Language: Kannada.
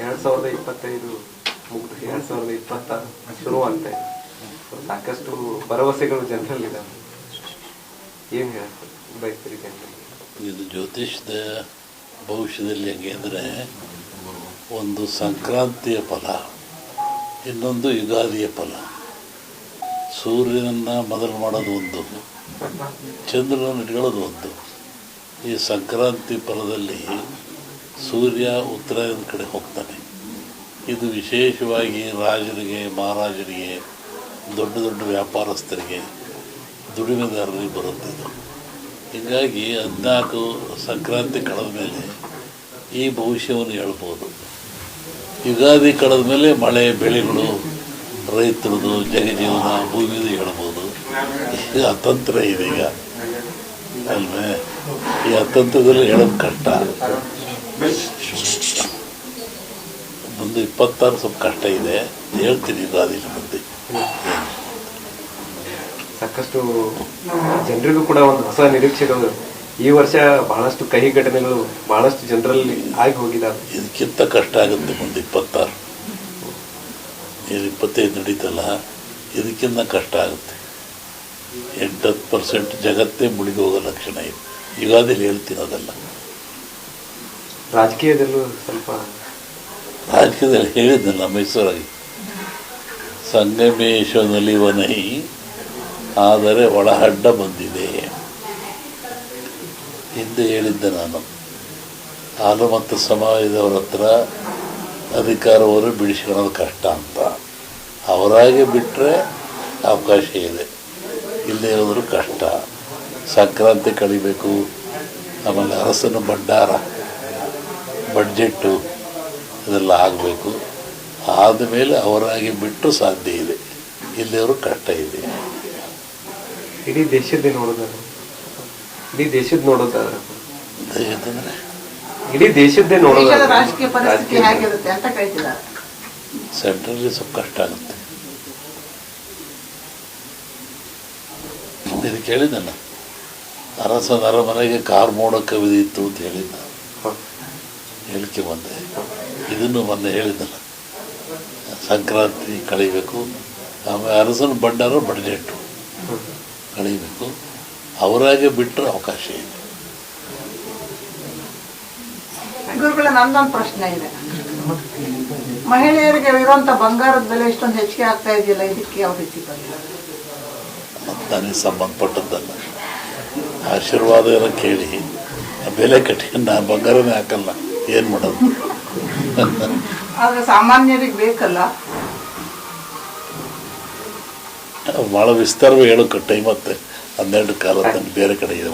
ಎರಡ್ ಸಾವಿರದ ಇಪ್ಪತ್ತೈದು ಮುಗಿದು ಎರಡ್ ಸಾವಿರದ ಇಪ್ಪತ್ತಾರು ಶುರುವಂತೆ ಸಾಕಷ್ಟು ಭರವಸೆಗಳು ಜನರಲ್ಲಿದ್ದಾವೆ ಏನ್ ಹೇಳ್ತಾರೆ ಬಯಸ್ತೀರಿ ಇದು ಜ್ಯೋತಿಷದ ಭವಿಷ್ಯದಲ್ಲಿ ಹೆಂಗೆ ಅಂದರೆ ಒಂದು ಸಂಕ್ರಾಂತಿಯ ಫಲ, ಇನ್ನೊಂದು ಯುಗಾದಿಯ ಫಲ. ಸೂರ್ಯನನ್ನು ಮೊದಲು ಮಾಡೋದು ಒಂದು. ಚಂದ್ರನನ್ನು ಇಟ್ಕೊಳ್ಳೋದು ಒಂದು. ಈ ಸಂಕ್ರಾಂತಿ ಫಲದಲ್ಲಿ ಸೂರ್ಯ ಉತ್ತರಾಯಣದ ಕಡೆ ಹೋಗ್ತಾನೆ. ಇದು ವಿಶೇಷವಾಗಿ ರಾಜರಿಗೆ, ಮಹಾರಾಜರಿಗೆ, ದೊಡ್ಡ ದೊಡ್ಡ ವ್ಯಾಪಾರಸ್ಥರಿಗೆ, ದುಡಿಮೆದಾರರಿಗೆ ಬರುತ್ತಿದ್ದು ಹೀಗಾಗಿ ಹದಿನಾಲ್ಕು ಸಂಕ್ರಾಂತಿ ಕಳೆದ ಮೇಲೆ ಈ ಭವಿಷ್ಯವನ್ನು ಹೇಳ್ಬೋದು. ಯುಗಾದಿ ಕಳೆದ ಮೇಲೆ ಮಳೆ, ಬೆಳೆಗಳು, ರೈತರದು ಜಗಜೀವನ ಭೂಮಿದು ಹೇಳ್ಬೋದು. ಈಗ ಅತಂತ್ರ ಇದೆ ಈಗ. ಅಲ್ವೇ? ಈ ಅತಂತ್ರದಲ್ಲಿ ಹೇಳೋದು ಕಷ್ಟ. ಮುಂದೆ ಇಪ್ಪತ್ತಾರು ಸ್ವಲ್ಪ ಕಷ್ಟ ಇದೆ. ಹೇಳ್ತೀನಿ ಅದಿನ ಮುಂದೆ. ಸಾಕಷ್ಟು ಜನರಿಗೂ ಕೂಡ ಒಂದು ಹೊಸ ನಿರೀಕ್ಷೆಗಳು ಈ ವರ್ಷ ಬಹಳಷ್ಟು ಕಹಿ ಘಟನೆಗಳು ಬಹಳಷ್ಟು ಜನರಲ್ಲಿ ಆಗಿ ಹೋಗಿದ್ದಾವೆ ಇದಕ್ಕಿಂತ ಕಷ್ಟ ಆಗುತ್ತೆ ಮುಂದೆ ಇಪ್ಪತ್ತಾರು. ಇದು ಇಪ್ಪತ್ತೈದು ನಡೀತಲ್ಲ. ಇದಕ್ಕಿಂತ ಕಷ್ಟ ಆಗುತ್ತೆ. ಎಂಟತ್ತು ಪರ್ಸೆಂಟ್ ಜಗತ್ತೇ ಮುಳುಗಿ ಹೋಗೋ ಲಕ್ಷಣ ಇದೆ. ಯುಗಾದಿಲಿ ಹೇಳ್ತೀನಿ ಅದೆಲ್ಲ ರಾಜಕೀಯದಲ್ಲೂ ಸ್ವಲ್ಪ ರಾಜಕೀಯದಲ್ಲಿ ಹೇಳಿದ್ನಲ್ಲ ಮೈಸೂರಾಗಿ ಸಂಗಮೇಶ ನಲಿವನೈ ಆದರೆ ಒಳಹಡ್ಡ ಬಂದಿದೆ. ಹಿಂದೆ ಹೇಳಿದ್ದೆ ನಾನು. ಹಾಲು ಮತ್ತು ಸಮಾಜದವ್ರ ಹತ್ರ ಅಧಿಕಾರವರು ಬಿಡಿಸ್ಕೊಳ್ಳೋದು ಕಷ್ಟ ಅಂತ. ಅವರಾಗೆ ಬಿಟ್ಟರೆ ಅವಕಾಶ ಇದೆ. ಇಲ್ಲದೆ ಇರೋದ್ರು ಕಷ್ಟ. ಸಂಕ್ರಾಂತಿ ಕಳಿಬೇಕು ಆಮೇಲೆ ಅರಸನ ಭಂಡಾರ ಬಡ್ಜೆಟ್ಟು ಇದೆಲ್ಲ ಆಗಬೇಕು. ಆದಮೇಲೆ ಅವರಾಗಿ ಬಿಟ್ಟು ಸಾಧ್ಯ ಇದೆ. ಇಲ್ಲಿಯವರು ಕಷ್ಟ ಇದೆ. ಇಡೀ ದೇಶದ್ದೇ ನೋಡೋದಾದ್ರೆ ಇಡೀ ದೇಶದ ನೋಡೋದಾದ್ರೆ ಯಾಕಂದರೆ ಇಡೀ ದೇಶದ್ದೇ ದೇಶದ ನೋಡೋದಾದ್ರೆ ಸೆಂಟ್ರಲ್ಲಿ ಸ್ವಲ್ಪ ಕಷ್ಟ ಆಗುತ್ತೆ. ಇದು ಕೇಳಿದ್ದಲ್ಲ, ಅರಸನ ಅರಮನೆಗೆ ಕಾರ್ ಮೋಡ ಕವಿದಿತ್ತು ಅಂತ ಹೇಳಿದ್ದ. ಹೇಳಿಕೆ ಬಂದೆ. ಇದನ್ನು ಮೊನ್ನೆ ಹೇಳಿದ್ದಲ್ಲ. ಸಂಕ್ರಾಂತಿ ಕಳಿಬೇಕು. ಆಮೇಲೆ ಅರಸನ ಬಂಡಾರ ಬಡ್ಜೆಟ್ಟು ಹ್ಮ್. ಕಳಿಬೇಕು. ಅವರಾಗೆ ಬಿಟ್ಟರೆ ಅವಕಾಶ ಇದೆ ಗುರುಗಳ, ನಂದೊಂದು ಪ್ರಶ್ನೆ ಇದೆ. ಮಹಿಳೆಯರಿಗೆ ಇರುವಂತ ಬಂಗಾರದ ಬೆಲೆ ಇಷ್ಟೊಂದು ಹೆಚ್ಚಿಗೆ ಆಗ್ತಾ ಇದೆಯಲ್ಲ, ಇದಕ್ಕೆ ಯಾವ ರೀತಿ ಮತ್ತು ನನಗೆ ಸಂಬಂಧಪಟ್ಟದ್ದಲ್ಲ. ಆಶೀರ್ವಾದ ಏನೋ ಕೇಳಿ ಆ ಬೆಲೆ ಕಟ್ಟಿಕೊಂಡು ನಾನು ಬಂಗಾರನೇ ಹಾಕಲ್ಲ ಏನು ಮಾಡೋದು? ಸಾಮಾನ್ಯರಿಗೆ ಬೇಕಲ್ಲ? ಭಾಳ ವಿಸ್ತಾರವಾಗಿ ಹೇಳೋಕೆ ಟೈಮ್ ಮತ್ತೆ ಹನ್ನೆರಡು ಕಾಲ ಬೇರೆ ಕಡೆ ಇದೆ